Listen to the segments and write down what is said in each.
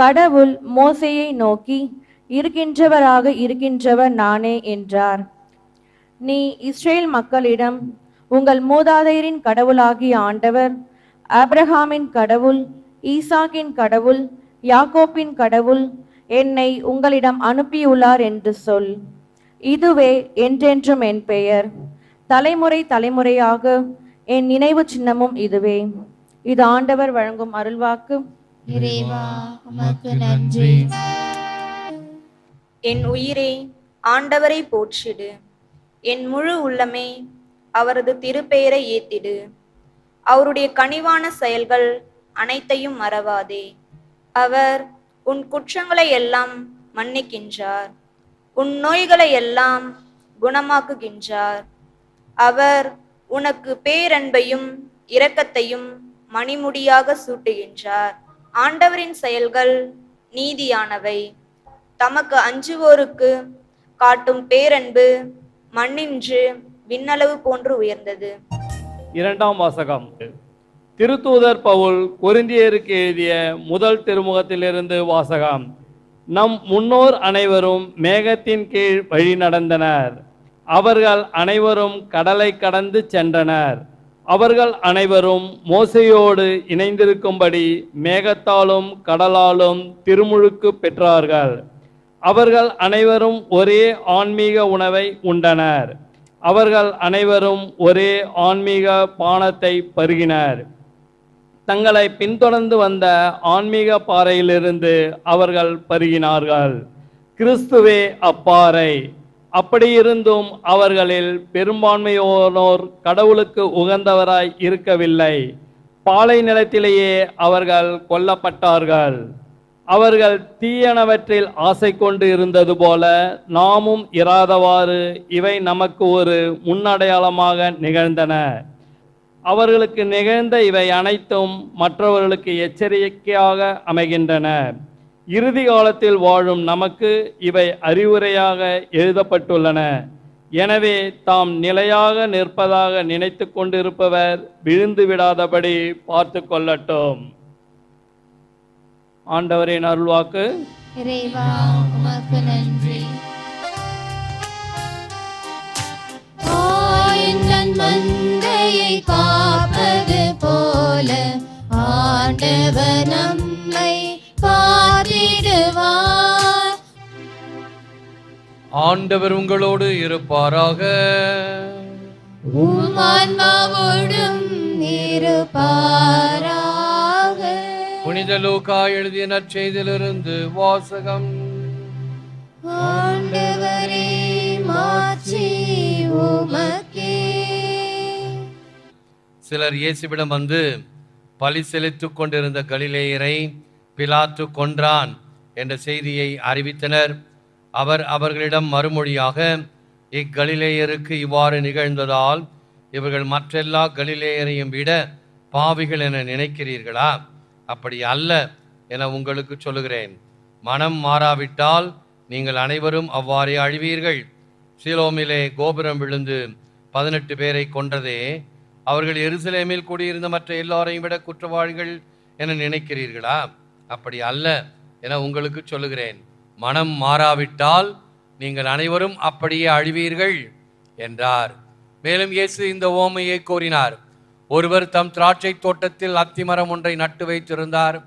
கடவுள் மோசையை நோக்கி இருக்கின்றவராக இருக்கின்றவர் நானே என்றார். நீ இஸ்ரேல் மக்களிடம் உங்கள் மூதாதையரின் கடவுளாகிய ஆண்டவர் ஆப்ரஹாமின் கடவுள் ஈசாக்கின் கடவுள் யாக்கோப்பின் கடவுள் என்னை உங்களிடம் அனுப்பியுள்ளார் என்று சொல். இதுவே என்றென்றும் என் பெயர். தலைமுறை தலைமுறையாக என் நினைவு சின்னமும் இதுவே. இது ஆண்டவர் வழங்கும் அருள்வாக்கு. இறைவா உமக்கு நன்றி. என் உயிரே ஆண்டவரை போற்றிடு. என் முழு உள்ளமே அவரது திருப்பெயரை ஏத்திடு. அவருடைய கனிவான செயல்கள் அனைத்தையும் மறவாதே. அவர் உன் குற்றங்களை எல்லாம் மன்னிக்கின்றார். உன் நோய்களை எல்லாம் குணமாக்குகின்றார். அவர் உனக்கு பேரன்பையும் இரக்கத்தையும் மணிமுடியாக சூட்டுகின்றார். ஆண்டவரின் செயல்கள் நீதியானவை. தமக்கு அஞ்சுவோருக்கு காட்டும் பேரன்பு மண்ணின்று விண்ணளவு போன்று உயர்ந்தது. இரண்டாம் வாசகம். திருத்தூதர் பவுல் கொரிந்தியருக்கு எழுதிய முதல் திருமுகத்திலிருந்து வாசகம். நம் முன்னோர் அனைவரும் மேகத்தின் கீழ் வழி நடந்தனர் அவர்கள் அனைவரும் கடலை கடந்து சென்றனர். அவர்கள் அனைவரும் மோசையோடு இணைந்திருக்கும்படி மேகத்தாலும் கடலாலும் திருமுழுக்கு பெற்றார்கள். அவர்கள் அனைவரும் ஒரே ஆன்மீக உணவை உண்டனர். அவர்கள் அனைவரும் ஒரே ஆன்மீக பானத்தை பருகினர். தங்களை பின்தொடர்ந்து வந்த ஆன்மீக பாறையிலிருந்து அவர்கள் பருகினார்கள். கிறிஸ்துவே அப்பாறை. அப்படியிருந்தும் அவர்களில் பெரும்பான்மையோனோர் கடவுளுக்கு உகந்தவராய் இருக்கவில்லை. பாலை நிலத்திலேயே அவர்கள் கொல்லப்பட்டார்கள். அவர்கள் தீயனவற்றில் ஆசை கொண்டு இருந்தது போல நாமும் இராதவாறு இவை நமக்கு ஒரு முன்னடையாளமாக நிகழ்ந்தன. அவர்களுக்கு நிகழ்ந்த இவை அனைத்தும் மற்றவர்களுக்கு எச்சரிக்கையாக அமைகின்றன. இறுதி காலத்தில் வாழும் நமக்கு இவை அறிவுரையாக எழுதப்பட்டுள்ளன. எனவே தாம் நிலையாக நிற்பதாக நினைத்து கொண்டிருப்பவர் விழுந்து விடாதபடி பார்த்து கொள்ளட்டும். ஆண்டவரின் அருள்வாக்கு. நன்றி. மந்தையை காப்பது போல காத்திடுவார் ஆண்டவர் உங்களோடு இருப்பாராக. இருப்பாராக. புனித லூக்கா எழுதிய நற்செய்தியிலிருந்து வாசகம். ஆண்டவரே மாற்றி உமக்கே. சிலர் இயேசுவிடம் வந்து பலி செலுத்திக் கொண்டிருந்த கலிலேயரை பிலாத்து கொன்றான். என்ற செய்தியை அறிவித்தனர். அவர் அவர்களிடம் மறுமொழியாக இக்கலிலேயருக்கு இவ்வாறு நிகழ்ந்ததால் இவர்கள் மற்றெல்லா கலிலேயரையும் விட பாவிகள் என நினைக்கிறீர்களா? அப்படி அல்ல என உங்களுக்கு சொல்லுகிறேன். மனம் மாறாவிட்டால் நீங்கள் அனைவரும் அவ்வாறே அழிவீர்கள். சீலோமிலே கோபுரம் விழுந்து பதினெட்டு பேரை கொன்றதே அவர்கள் எருசலேமில் கூடியிருந்த மற்ற எல்லாரையும் விட குற்றவாளிகள் என நினைக்கிறீர்களா? அப்படி அல்ல. என உங்களுக்கு சொல்லுகிறேன். மனம் மாறாவிட்டால் நீங்கள் அனைவரும் அப்படியே அழிவீர்கள் என்றார். மேலும் இயேசு இந்த ஓமையை கூறினார். ஒருவர் தம் திராட்சை தோட்டத்தில் அத்திமரம் ஒன்றை நட்டு வைத்திருந்தார்.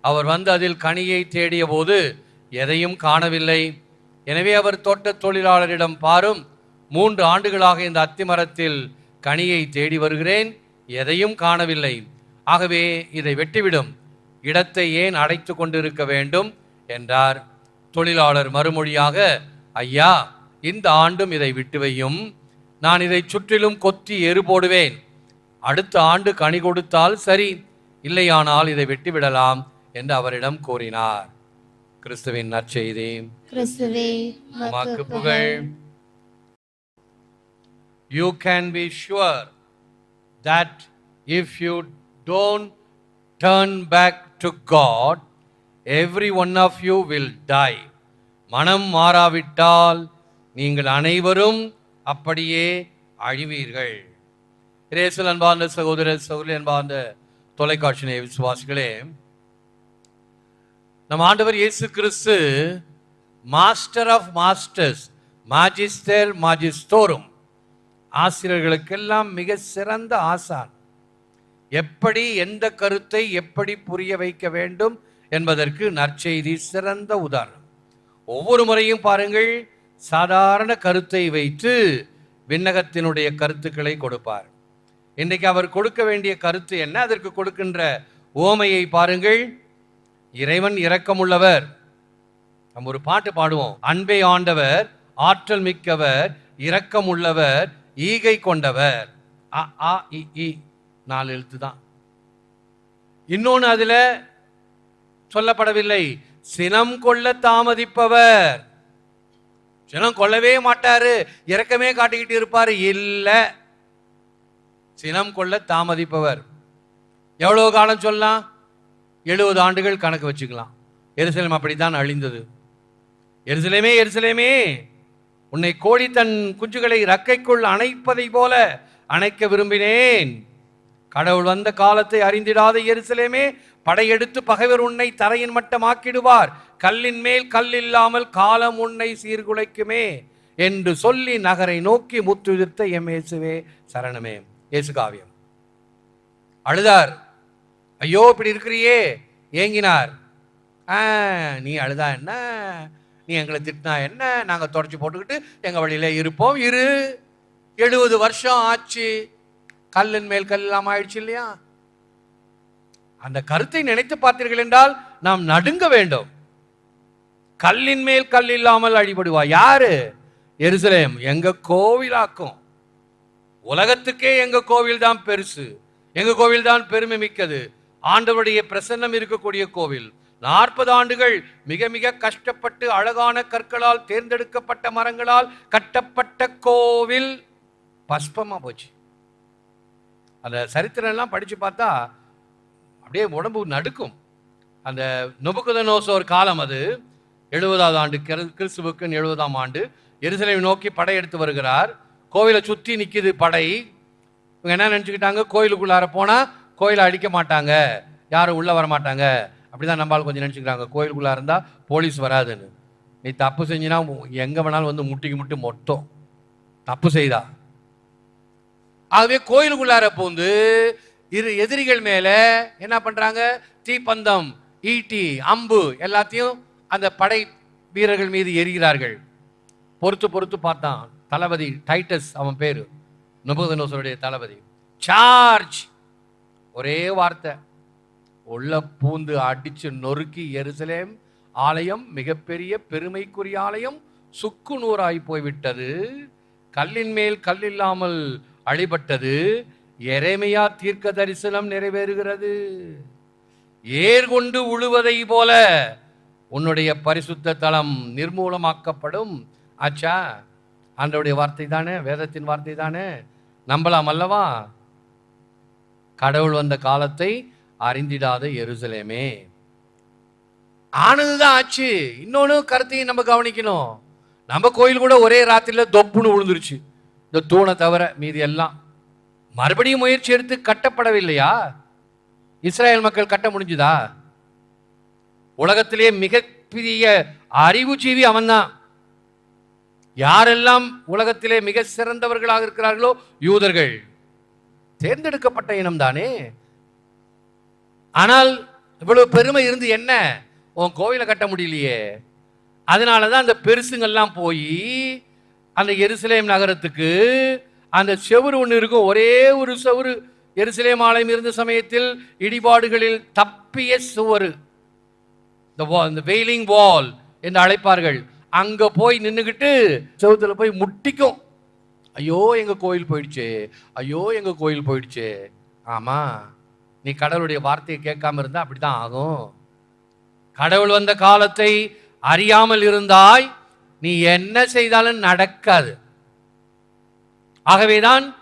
அவர் வந்து அதில் கனியை தேடிய போது எதையும் காணவில்லை. எனவே அவர் தோட்டத் தொழிலாளரிடம் பாரும் மூன்று ஆண்டுகளாக இந்த அத்திமரத்தில் கனியை தேடி வருகிறேன் எதையும் காணவில்லை. ஆகவே இதை வெட்டிவிடும். இடத்தை ஏன் அடைத்து கொண்டிருக்க வேண்டும் என்றார். தொழிலாளர் மறுமொழியாக ஐயா இந்த ஆண்டும் இதை விட்டு வையும். நான் இதை சுற்றிலும் கொத்தி எரு போடுவேன். அடுத்த ஆண்டு கனி கொடுத்தால் சரி. இல்லையானால் இதை வெட்டிவிடலாம் என்று அவரிடம் கூறினார். கிறிஸ்துவின் நற்செய்தி. உமக்கு புகழ். You can be sure that if you don't turn back to God every one of you will die மனம் மாறாவிட்டால் நீங்கள் அனைவரும் அப்படியே அழிவீர்கள். இரேசல் அன்பார்ந்த சகோதர சகோதரி அன்பார்ந்த தொலைக்காட்சி விசுவாசிகளே நம் ஆண்டவர் இயேசு கிறிஸ்து மாஸ்டர் ஆஃப் மாஸ்டர்ஸ் மாஜிஸ்டர் மாஜிஸ்டோரும் ஆசிரியர்களுக்கெல்லாம் மிக சிறந்த ஆசான். எப்படி எந்த கருத்தை எப்படி புரிய வைக்க வேண்டும் என்பதற்கு நற்செய்தி சிறந்த உதாரணம். ஒவ்வொரு முறையும் பாருங்கள் சாதாரண கருத்தை வைத்து விண்ணகத்தினுடைய கருத்துக்களை கொடுப்பார். இன்றைக்கு அவர் கொடுக்க வேண்டிய கருத்து என்ன? அதற்கு கொடுக்கின்ற ஓமையை பாருங்கள். இறைவன் இரக்கமுள்ளவர். நம்ம ஒரு பாட்டு பாடுவோம். அன்பை ஆண்டவர் ஆற்றல் மிக்கவர் இரக்கமுள்ளவர் ஈகை கொண்டவர். அ ஆ இ இ. நாலு எழுத்து தான் இன்னொன்னு அதுல சொல்லப்படவில்லை. சினம் கொள்ள தாமதிப்பவர். சினம் கொள்ளவே மாட்டாரு. இறக்கமே காட்டிக்கிட்டு இருப்பார். இல்லை. சினம் கொள்ள தாமதிப்பவர். எவ்வளவு காலம் சொல்லலாம்? எழுபது ஆண்டுகள் கணக்கு வச்சுக்கலாம். எருசலேம் அப்படித்தான் அழிந்தது. எருசலேமே எருசலேமே. உன்னை கோழி தன் குஞ்சுகளை ரக்கைக்குள் அணைப்பதை போல அணைக்க விரும்பினேன். கடவுள் வந்த காலத்தை அறிந்திடாத எருசலேமே படையெடுத்து பகைவர் உன்னை தரையின் மட்டமாக்கிடுவார். கல்லின் மேல் கல் இல்லாமல் காலம் உன்னை சீர்குலைக்குமே என்று சொல்லி நகரை நோக்கி முத்துதிர்த்த எம் இயேசுவே சரணமே. இயேசு காவியம். அழுதார். ஐயோ இப்படி இருக்கிறியே. ஏங்கினார். ஆ நீ அழுதா என்ன? நீ எங்களை திட்டினா என்ன? நாங்கள் தொடச்சி போட்டுக்கிட்டு எங்கள் வழியில் இருப்போம். இரு. எழுபது வருஷம் ஆச்சு. கல்லின் மேல் கல் இல்லாம ஆயிடுச்சு இல்லையா? அந்த கருத்தை நினைத்து பார்த்தீர்கள் என்றால் நாம் நடுங்க வேண்டும். கல்லின் மேல் கல் இல்லாமல் அழிபடுவா? யாரு? எருசலேம். எங்க கோவிலாக்கும். உலகத்துக்கே எங்க கோவில் தான் பெருசு. எங்க கோவில் தான் பெருமை மிக்கது. ஆண்டவருடைய பிரசன்னம் இருக்கக்கூடிய கோவில். நாற்பது ஆண்டுகள் மிக மிக கஷ்டப்பட்டு அழகான கற்களால் தேர்ந்தெடுக்கப்பட்ட மரங்களால் கட்டப்பட்ட கோவில் பஸ்பமா போச்சு. அந்த சரித்திரம்லாம் படித்து பார்த்தா அப்படியே உடம்பு நடுக்கும். அந்த நுபுகுதனோசோர் காலம் அது. எழுபதாவது ஆண்டு கிற- கிறிஸ்துவுக்கு எழுபதாம் ஆண்டு. எருசலேமை நோக்கி படையெடுத்து வருகிறார். கோவிலை சுற்றி நிற்கிது படை. இவங்க என்ன நினச்சிக்கிட்டாங்க? கோயிலுக்குள்ளார போனால் கோயிலை அடிக்க மாட்டாங்க. யாரும் உள்ளே வர மாட்டாங்க. அப்படிதான் நம்மளால் கொஞ்சம் நினச்சிக்கிறாங்க. கோயிலுக்குள்ளே இருந்தால் போலீஸ் வராதுன்னு. நீ தப்பு செஞ்சினா எங்கே வேணாலும் வந்து முட்டிக்கு முட்டி மொத்தம். தப்பு செய்தா. ஆகவே கோயிலுக்குள்ளார பூந்து இரு எதிரிகள் மேல என்ன பண்றாங்க? தீப்பந்தம் ஈட்டி அம்பு எல்லாத்தையும் அந்த படை வீரர்கள் மீது எரிகிறார்கள் பொறுத்து பொறுத்து பார்த்தான். தளபதி டைட்டஸ் அவன் பேரு. நபுகதனோசருடைய தளபதி. சார்ஜ்! ஒரே வார்த்தை. உள்ள பூந்து அடிச்சு நொறுக்கி எருசலேம் ஆலயம் மிகப்பெரிய பெருமைக்குரிய ஆலயம் சுக்கு நூறாய் போய்விட்டது. கல்லின் மேல் கல் இல்லாமல் அழிபட்டது. எறைமையா தீர்க்க தரிசனம் நிறைவேறுகிறது. ஏர் கொண்டு உழுவதை போல உன்னுடைய பரிசுத்த தலம் நிர்மூலமாக்கப்படும். ஆச்சா ஆண்டவருடைய வார்த்தை தானே வேதத்தின் வார்த்தை தானே. நம்பலாம் அல்லவா? கடவுள் வந்த காலத்தை அறிந்திடாத எருசலேமே. ஆனதுதான் ஆச்சு. இன்னொன்னு கருத்தையும் நம்ம கவனிக்கணும். நம்ம கோயில் கூட ஒரே ராத்திரியில் தொப்புன்னு விழுந்துருச்சு இந்த தூணை தவிர மீதி எல்லாம் மறுபடியும் முயற்சி எடுத்து கட்டப்படவில்லையா? இஸ்ரேல் மக்கள் கட்ட முடிஞ்சுதா? உலகத்திலே மிகப்பெரிய அறிவுஜீவி அவன்தான். யாரெல்லாம் உலகத்திலே மிக சிறந்தவர்களாக இருக்கிறார்களோ யூதர்கள். தேர்ந்தெடுக்கப்பட்ட இனம் தானே. ஆனால் இவ்வளவு பெருமை இருந்து என்ன? உன் கோவிலை கட்ட முடியலையே. அதனால தான் அந்த பெருசுங்கள்லாம் போய் அந்த எருசலேம் நகரத்துக்கு அந்த செவுரு ஒன்று இருக்கும். ஒரே ஒரு செவுரு. எருசலேம் ஆலயம் இருந்த சமயத்தில் இடிபாடுகளில் தப்பிய சுவரு. இந்த இந்த வெயிலிங் வால் என்று அழைப்பார்கள். அங்க போய் நின்றுக்கிட்டு செவுத்துல போய் முட்டிக்கும். ஐயோ எங்க கோயில் போயிடுச்சே. ஐயோ எங்க கோயில் போயிடுச்சே. ஆமா நீ கடவுளுடைய வார்த்தையை கேட்காம இருந்தா அப்படிதான் ஆகும். கடவுள் வந்த காலத்தை அறியாமல் இருந்தாய். நீ என்ன செய்தாலும் நடக்காது. ஆகவேதான்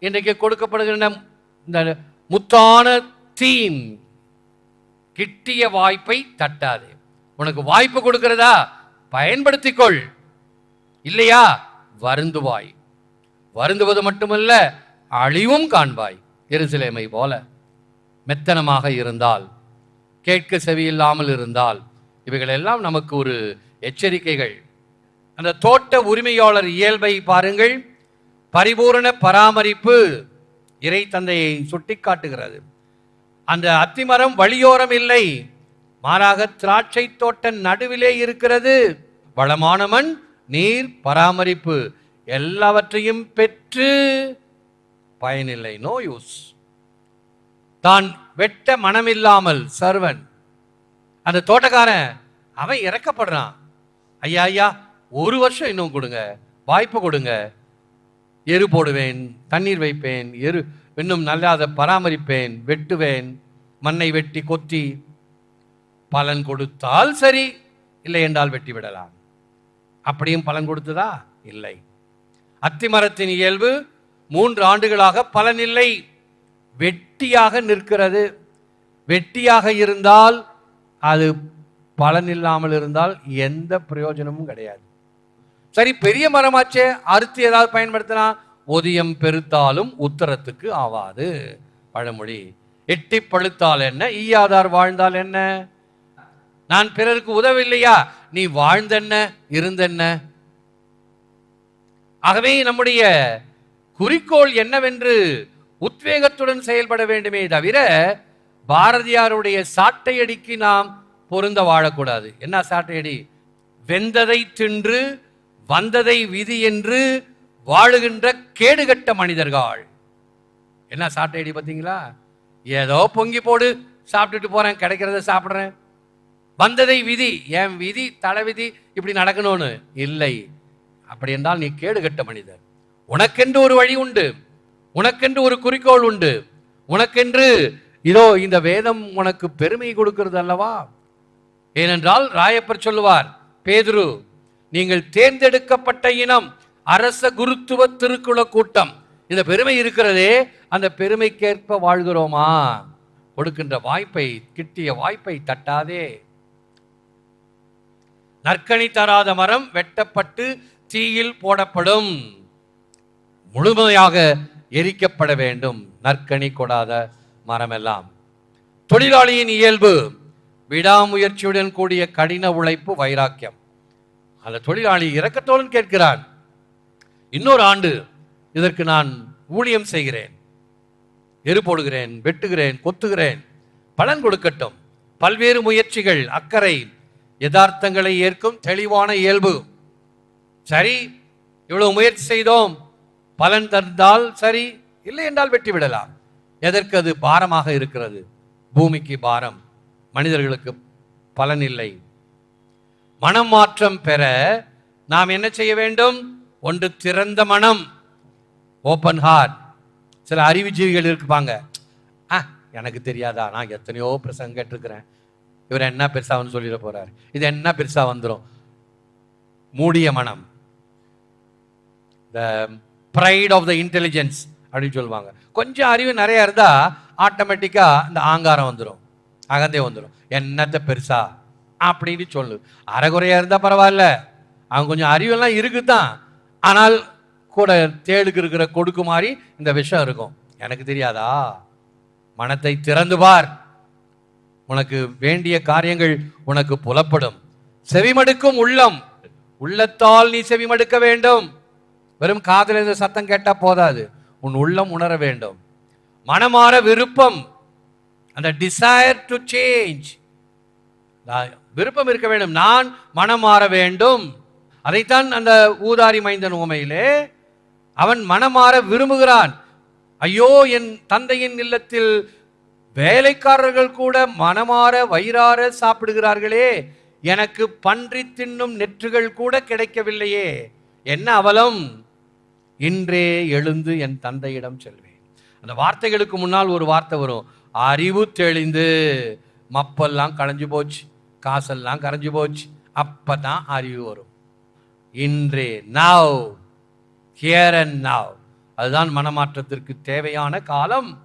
இன்றைக்கு கொடுக்கப்படுகின்ற இந்த முத்தான தீம் கிட்டிய வாய்ப்பை தட்டாதே. உனக்கு வாய்ப்பு கொடுக்கிறதா? பயன்படுத்திக்கொள். இல்லையா? வருந்துவாய். வருந்துவது மட்டுமல்ல அழிவும் காண்பாய். எருசலேமை போல. மெத்தனமாக இருந்தால் கேட்க செவியில்லாமல் இருந்தால் இவைகள் எல்லாம் நமக்கு ஒரு எச்சரிக்கைகள். அந்த தோட்ட உரிமையாளர் இயல்பை பாருங்கள். பரிபூரண பராமரிப்பு இறை தந்தையை சுட்டிக்காட்டுகிறது. அந்த அத்திமரம் வழியோரம் இல்லை. மாறாக திராட்சை தோட்ட நடுவிலே இருக்கிறது. வளமான மண் நீர் பராமரிப்பு எல்லாவற்றையும் பெற்று பயனில்லை. நோ யூஸ் தான் வெட்ட மனமில்லாமல் சர்வன். அந்த தோட்டக்காரன் அவன் இறக்கப்படுறான். ஐயா ஐயா ஒரு வருஷம் இன்னும் கொடுங்க. வாய்ப்பு கொடுங்க. எரு போடுவேன் தண்ணீர் வைப்பேன் எரு இன்னும் நல்லா அதை பராமரிப்பேன் வெட்டுவேன் மண்ணை வெட்டி கொத்தி பலன் கொடுத்தால் சரி இல்லை என்றால் வெட்டி விடலாம். அப்படியும் பலன் கொடுத்ததா? இல்லை. அத்திமரத்தின் இயல்பு மூன்று ஆண்டுகளாக பலன் இல்லை. வெட்டியாக நிற்கிறது. வெட்டியாக இருந்தால் அது பலன் இல்லாமல் இருந்தால் எந்த பிரயோஜனமும் கிடையாது. சரி பெரிய மரமாச்சே அறுத்து ஏதாவது பயன்படுத்தினா? ஒதியம் பெருத்தாலும் உத்தரத்துக்கு ஆவாது. பழமொழி. எட்டி பழுத்தால் என்ன? ஈயாதார் வாழ்ந்தால் என்ன? நான் பிறருக்கு உதவில்லையா? நீ வாழ்ந்தென்ன? இருந்தென்ன? ஆகவே நம்முடைய குறிக்கோள் என்னவென்று உத்வேகத்துடன் செயல்பட வேண்டுமே தவிர பாரதியாருடைய சாட்டையடிக்கு நாம் பொருந்த வாழக்கூடாது. என்ன சாட்டையடி? வெந்ததை தின்று வந்ததை விதி என்று வாழுகின்ற கேடுகட்ட மனிதர்கள். என்ன சாட்டையடி பார்த்தீங்களா? ஏதோ பொங்கி போடு சாப்பிட்டுட்டு போறேன் கிடைக்கிறத சாப்பிட்றேன். வந்ததை விதி என் விதி தலைவிதி இப்படி நடக்கணும்னு இல்லை. அப்படி என்றால் நீ கேடுகட்ட மனிதர். உனக்கென்று ஒரு வழி உண்டு உனக்கென்று ஒரு குறிக்கோள் உண்டு உனக்கென்று இதோ இந்த வேதம் உனக்கு பெருமை கொடுக்கிறது அல்லவா? ஏனென்றால் ராயப்பர் சொல்லுவார் பேதுரு நீங்கள் தேர்ந்தெடுக்கப்பட்ட இனம் அரச குருத்துவ திருக்குல கூட்டம். இந்த பெருமை இருக்கிறதே அந்த பெருமைக்கேற்ப வாழ்கிறோமா? கொடுக்கின்ற வாய்ப்பை கிட்டிய வாய்ப்பை தட்டாதே. நற்கனி தராத மரம் வெட்டப்பட்டு தீயில் போடப்படும். முழுமையாக எரிக்கப்பட வேண்டும். நற்கனி கொடாத மரமெல்லாம். தொழிலாளியின் இயல்பு விடாமுயற்சியுடன் கூடிய கடின உழைப்பு வைராக்கியம். அந்த தொழிலாளி இறக்கத்தோடு கேட்கிறான் இன்னொரு ஆண்டு இதற்கு நான் ஊழியம் செய்கிறேன். எரு போடுகிறேன் வெட்டுகிறேன் கொத்துகிறேன். பலன் கொடுக்கட்டும். பல்வேறு முயற்சிகள் அக்கறை யதார்த்தங்களை ஏற்கும் தெளிவான இயல்பு. சரி இவ்வளவு முயற்சி செய்தோம். பலன் தந்தால் சரி இல்லை என்றால் வெட்டி விடலாம். எதற்கு அது பாரமாக இருக்கிறது? பூமிக்கு பாரம். மனிதர்களுக்கு பலன் இல்லை. மனம் மாற்றம் பெற நாம் என்ன செய்ய வேண்டும்? ஒன்று திறந்த மனம் ஓப்பன் ஹார்ட் சில அறிவுஜீவிகள் இருப்பாங்க ஆ எனக்கு தெரியாதா? நான் எத்தனையோ பிரசங்க கேட்டிருக்கிறேன். இவர் என்ன பெருசா வந்து சொல்லிட போறாரு. இது என்ன பெருசா வந்துடும் மூடிய மனம். The pride of the intelligence அப்படின்னு சொல்லுவாங்க. கொஞ்சம் அறிவு நிறைய இருந்தா ஆட்டோமேட்டிக்கா இந்த ஆங்காரம் வந்துடும் அகந்தே வந்துடும் என்னத்த பெருசா? அப்படின்னு சொல்லு. அரைகுறையா இருந்தா பரவாயில்ல. அவன் கொஞ்சம் அறிவெல்லாம் இருக்குதான். ஆனால் கூட தேளுக்கு இருக்கிற கொடுக்கு மாதிரி இந்த விஷம் இருக்கும். எனக்கு தெரியாதா? மனத்தை திறந்து பார். உனக்கு வேண்டிய காரியங்கள் உனக்கு புலப்படும். செவிமடுக்கும் உள்ளம். உள்ளத்தால் நீ செவிமடுக்க வேண்டும். வெறும் காதில் இருந்து சத்தம் கேட்டால் போதாது. உன் உள்ளம் உணர வேண்டும். மனமாற விருப்பம். அந்த டிசையர் டு சேஞ்ச் விருப்பம் இருக்க வேண்டும். நான் மனம் மாற வேண்டும். அதைத்தான் அந்த ஊதாரி மைந்தன் உமையிலே அவன் மனமாற விரும்புகிறான். ஐயோ என் தந்தையின் இல்லத்தில் வேலைக்காரர்கள் கூட மனமாற வயிறார சாப்பிடுகிறார்களே. எனக்கு பன்றி தின்னும் நெற்றுகள் கூட கிடைக்கவில்லையே. என்ன அவலம்? இன்றே எழுந்து என் தந்தையிடம் செல்வேன். அந்த வார்த்தைகளுக்கு முன்னால் ஒரு வார்த்தை வரும். அறிவு தெளிந்து மப்பெல்லாம் களைஞ்சு போச்சு. காசெல்லாம் கரைஞ்சு போச்சு. அப்பதான் அறிவு வரும். இன்றே நாவ் ஹியர் அண்ட் நவ் அதுதான் மனமாற்றத்திற்கு தேவையான காலம்.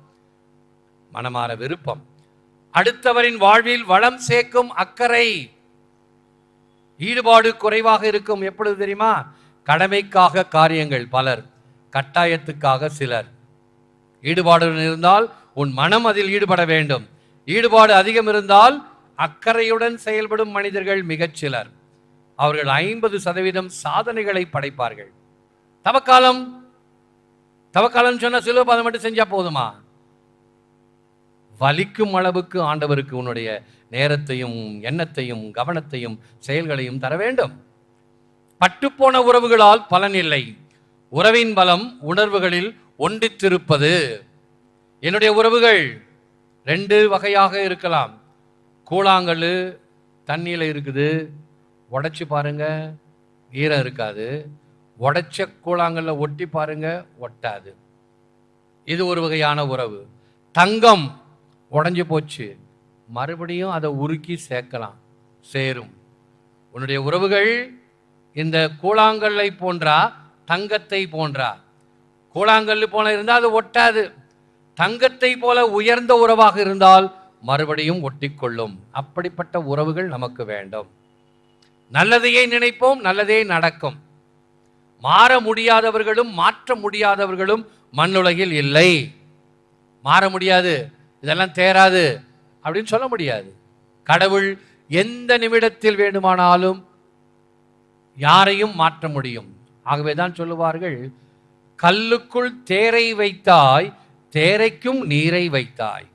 மனமாற விருப்பம். அடுத்தவரின் வாழ்வில் வளம் சேர்க்கும் அக்கறை. ஈடுபாடு குறைவாக இருக்கும் எப்பொழுது தெரியுமா? கடமைக்காக காரியங்கள் பலர் கட்டாயத்துக்காக சிலர். ஈடுபாடு இருந்தால் உன் மனம் அதில் ஈடுபட வேண்டும். ஈடுபாடு அதிகம் இருந்தால் அக்கறையுடன் செயல்படும் மனிதர்கள் மிகச் சிலர். அவர்கள் ஐம்பது சதவீதம் சாதனைகளை படைப்பார்கள். தவக்காலம் தவக்காலம் சொன்னா அதை மட்டும் செஞ்சா போதுமா? வலிக்கும் அளவுக்கு ஆண்டவருக்கு உன்னுடைய நேரத்தையும் எண்ணத்தையும் கவனத்தையும் செயல்களையும் தர வேண்டும். பட்டுப்போன உறவுகளால் பலன் இல்லை. உறவின் பலம் உணர்வுகளில் ஒன்றித்திருப்பது. என்னுடைய உறவுகள் ரெண்டு வகையாக இருக்கலாம். கூழாங்கல் தண்ணியில் இருக்குது. உடச்சி பாருங்கள் ஈரம் இருக்காது. உடைச்ச கூழாங்கல்ல ஒட்டி பாருங்க ஒட்டாது. இது ஒரு வகையான உறவு. தங்கம் உடஞ்சி போச்சு. மறுபடியும் அதை உருக்கி சேர்க்கலாம். சேரும். உன்னுடைய உறவுகள் இந்த கூழாங்கல்லை போன்றா தங்கத்தை போன்றா. கூழாங்கல் போல இருந்தால் அது ஒட்டாது. தங்கத்தை போல உயர்ந்த உறவாக இருந்தால் மறுபடியும் ஒட்டிக்கொள்ளும். அப்படிப்பட்ட உறவுகள் நமக்கு வேண்டும். நல்லதையே நினைப்போம் நல்லதே நடக்கும். மாற முடியாதவர்களும் மாற்ற முடியாதவர்களும் மண்ணுலகில் இல்லை. மாற முடியாது இதெல்லாம் தேராது அப்படின்னு சொல்ல முடியாது. கடவுள் எந்த நிமிடத்தில் வேண்டுமானாலும் யாரையும் மாற்ற முடியும். ஆகவே தான் சொல்லுவார்கள் கல்லுக்குள் தேரை வைத்தாய் தேரைக்கும் நீரை வைத்தாய்.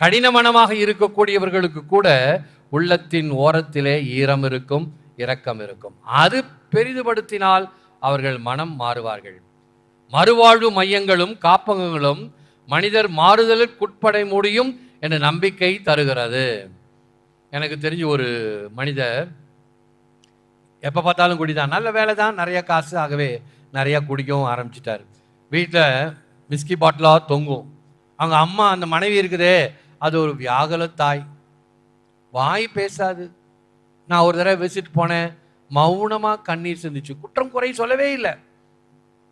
கடின மனமாக இருக்கக்கூடியவர்களுக்கு கூட உள்ளத்தின் ஓரத்திலே ஈரம் இருக்கும் இரக்கம் இருக்கும். அது பெரிதுபடுத்தினால் அவர்கள் மனம் மாறுவார்கள். மறுவாழ்வு மையங்களும் காப்பகங்களும் மனிதர் மாறுதலுக்குட்பட முடியும் என்ற நம்பிக்கை தருகிறது. எனக்கு தெரிஞ்ச ஒரு மனிதர் எப்போ பார்த்தாலும் குடிதான். நல்ல வேலை தான் நிறைய காசு ஆகவே நிறையா குடிக்கவும் ஆரம்பிச்சிட்டார். வீட்டில் விஸ்கி பாட்டிலாக தொங்கும். அவங்க அம்மா அந்த மனைவி இருக்குதே அது ஒரு வியாகுல தாய் வாய் பேசாது. நான் ஒரு தடவை விசிட் போனேன். மௌனமாக கண்ணீர் சிந்திச்சு. குற்றம் குறை சொல்லவே இல்லை.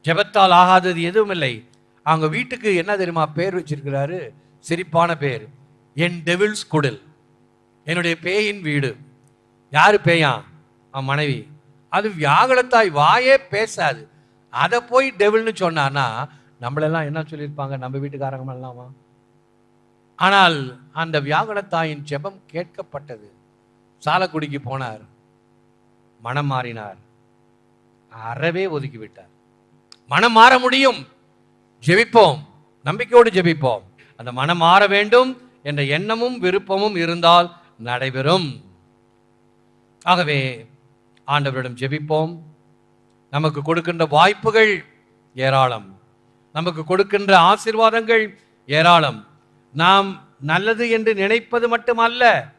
ஜெபத்தால் ஆகாதது எதுவும் இல்லை. அவங்க வீட்டுக்கு என்ன தெரியுமா? பேர் வச்சிருக்கிறாரு. சிரிப்பான பேர். என் டெவில்ஸ் குடில். என்னுடைய பேயின் வீடு. யாரு பேயா? அவன் மனைவி. அது வியாகுலத்தாய். வாயே பேசாது. அதை போய் டெவில்னு சொன்னான்னா நம்மளெல்லாம் என்ன சொல்லியிருப்பாங்க? நம்ம வீட்டுக்காரங்க எல்லாமா ஆனால் அந்த வியாகுலத்தாயின் ஜெபம் கேட்கப்பட்டது. சாலக்குடிக்கு போனார். மனம் மாறினார். அறவே ஒதுக்கி விட்டார் மனம் மாற முடியும். ஜெபிப்போம். நம்பிக்கையோடு ஜெபிப்போம். அந்த மனம் மாற வேண்டும் என்ற எண்ணமும் விருப்பமும் இருந்தால் நடைபெறும். ஆகவே ஆண்டவரிடம் ஜெபிப்போம். நமக்கு கொடுக்கின்ற வாய்ப்புகள் ஏராளம். நமக்கு கொடுக்கின்ற ஆசிர்வாதங்கள் ஏராளம். நாம் நல்லது என்று நினைப்பது மட்டுமல்ல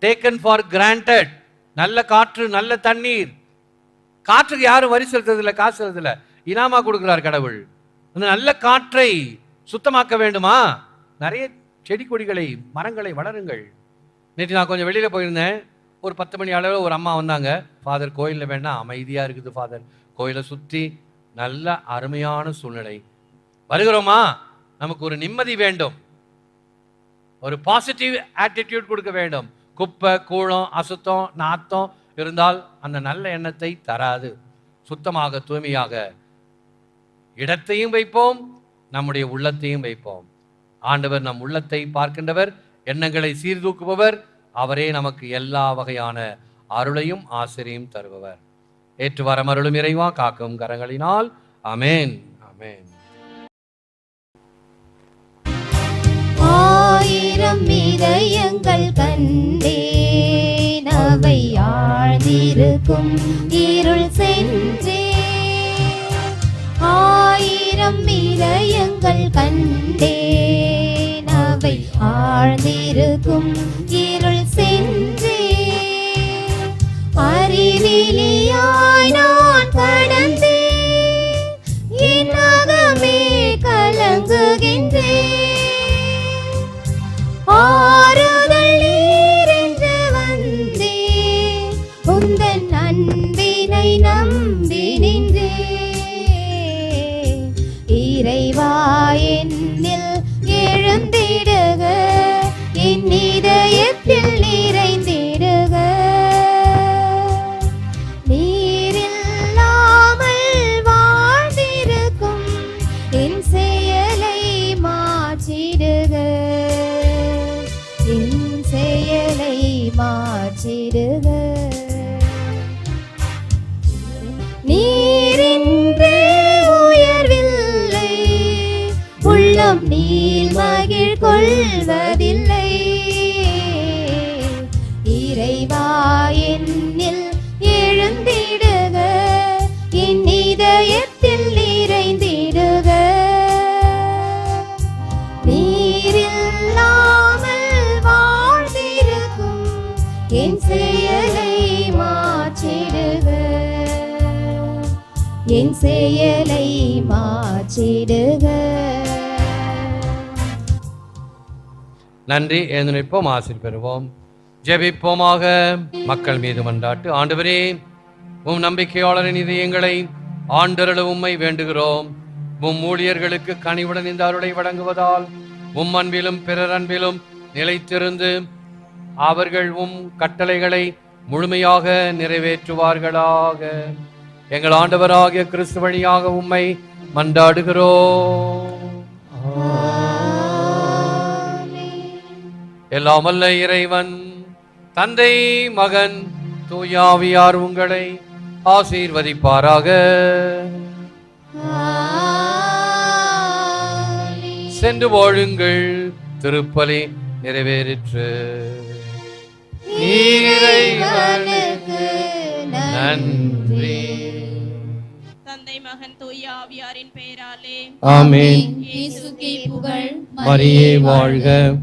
டேக்கன் ஃபார் கிராண்டட் நல்ல காற்று நல்ல தண்ணீர். காற்றுக்கு யாரும் வரி செலுத்துறதில்ல காசு செலுத்தல. இனாமா கொடுக்குறார் கடவுள். அந்த நல்ல காற்றை சுத்தமாக்க வேண்டுமா? நிறைய செடி கொடிகளை மரங்களை வளருங்கள். நேற்று நான் கொஞ்சம் வெளியில் போயிருந்தேன். ஒரு பத்து மணி அளவில் ஒரு அம்மா வந்தாங்க. ஃபாதர் கோயிலில் வேணா அமைதியாக இருக்குது ஃபாதர் கோயிலை சுற்றி நல்ல அருமையான சூழ்நிலை. வருகிறோமா? நமக்கு ஒரு நிம்மதி வேண்டும். ஒரு பாசிட்டிவ் ஆட்டிடியூட் கொடுக்க வேண்டும். குப்பை கூழம் அசுத்தம் நாத்தம் இருந்தால் அந்த நல்ல எண்ணத்தை தராது. சுத்தமாக தூய்மையாக இடத்தையும் வைப்போம் நம்முடைய உள்ளத்தையும் வைப்போம். ஆண்டவர் நம் உள்ளத்தை பார்க்கின்றவர் எண்ணங்களை சீர்தூக்குபவர் அவரே நமக்கு எல்லா வகையான அருளையும் ஆசிரியும் தருபவர். ஏற்று வரம் அருளும் இறைவா காக்கும் கரங்களினால். அமேன் அமேன் ஆயிரம் இதயங்கள் கண்டேன். அவை ஆழ்ந்திருக்கும் இருள் சென்றே ஆயிரம் இதயங்கள் கண்டேன். அவை ஆழ்ந்திருக்கும் இருள் சென்றே அறிவிலியாய் நான் ഓരോ என் செயலை மாற்றிடுக. என் செயலை மாற்றிடுக. நன்றி. எழுந்திருப்போம் ஆசிர் பெறுவோம். ஜெபிப்போமாக. மக்கள் மீது மன்றாட்டு ஆண்டவரே உம் நம்பிக்கையாளரின் இதயங்களை ஆண்டருள உம்மை வேண்டுகிறோம். உம் ஊழியர்களுக்கு கனிவுடன் இந்த அருளை வழங்குவதால் உம் அன்பிலும் பிறர் அன்பிலும் நிலைத்திருந்து அவர்கள் உம் கட்டளைகளை முழுமையாக நிறைவேற்றுவார்களாக. எங்கள் ஆண்டவராகிய கிறிஸ்து வழியாக உம்மை மன்றாடுகிறோம். எல்லாம் அல்ல இறைவன் தந்தை மகன் தூயாவியார் உங்களை ஆசீர்வதிப்பாராக. சென்று வாழுங்கள் திருப்பலி நிறைவேறிற்று. இறைவனுக்கு நன்றி. தந்தை மகன் தூய ஆவியாரின் பெயராலே ஆமென். இயேசுக்கே புகழ் மரியே வாழ்க.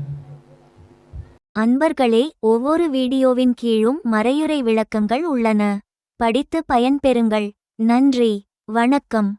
அன்பர்களே ஒவ்வொரு வீடியோவின் கீழும் மறையுறை விளக்கங்கள் உள்ளன. படித்து பயன்பெறுங்கள். நன்றி. வணக்கம்.